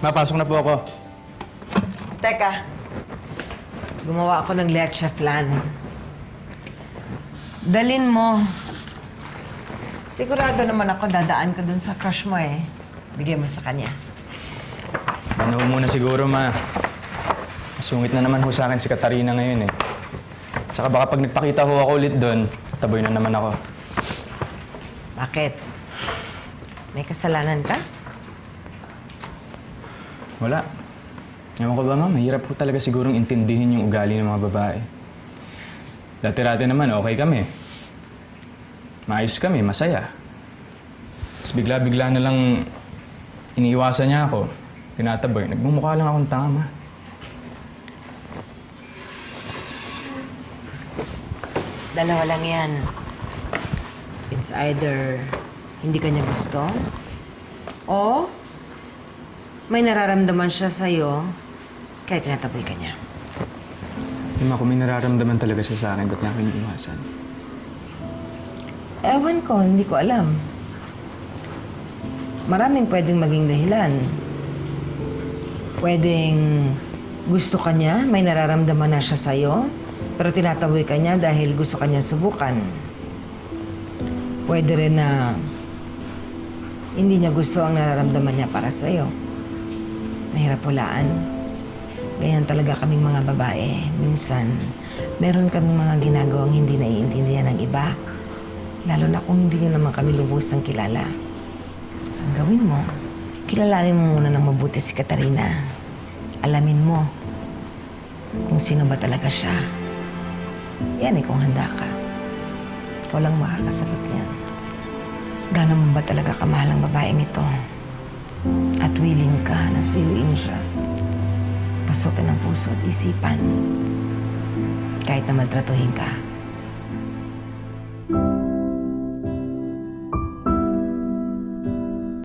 Mapasok na po ako. Teka. Gumawa ako ng leche flan. Dalin mo. Sigurado naman ako dadaan ka dun sa crush mo eh. Bigay mo sa kanya. Ano muna siguro, ma. Masungit na naman ho sa akin si Katarina ngayon eh. Saka baka pag nagpakita ho ako ulit doon, taboy na naman ako. Bakit? May kasalanan ka? Wala. Ewan ko ba, ma? Mahirap po talaga sigurong intindihin yung ugali ng mga babae. Dati-rati naman, okay kami. Maayos kami, masaya. Tapos bigla-bigla na lang iniiwasan niya ako. Tinataboy. Nagmumukha lang akong tanga, ma. Dalawa lang yan. It's either hindi ka niya gusto o may nararamdaman siya sa'yo kaya tinataboy ka niya. Eh, ma, kung may nararamdaman talaga siya sa akin, ba't niya ako iniiwasan? Ewan ko, hindi ko alam. Maraming pwedeng maging dahilan. Pwedeng gusto ka niya, may nararamdaman na siya sa'yo, pero tinataboy ka niya dahil gusto ka niya subukan. Pwede rin na hindi niya gusto ang nararamdaman niya para sa'yo. Mahirap hulaan. Ganyan talaga kaming mga babae. Minsan, meron kaming mga ginagawang hindi naiintindihan ng iba. Lalo na kung hindi nyo naman kami lubusang kilala. Ang gawin mo, kilalanin mo muna ng mabuti si Katarina. Alamin mo kung sino ba talaga siya. Yan eh, kung handa ka. Ikaw lang makakasagot niyan. Gano'n mo ba talaga kamahal ang babaeng ito? At willing ka na suyuin siya. Pasokin ang puso at isipan. Kahit na maltratuhin ka.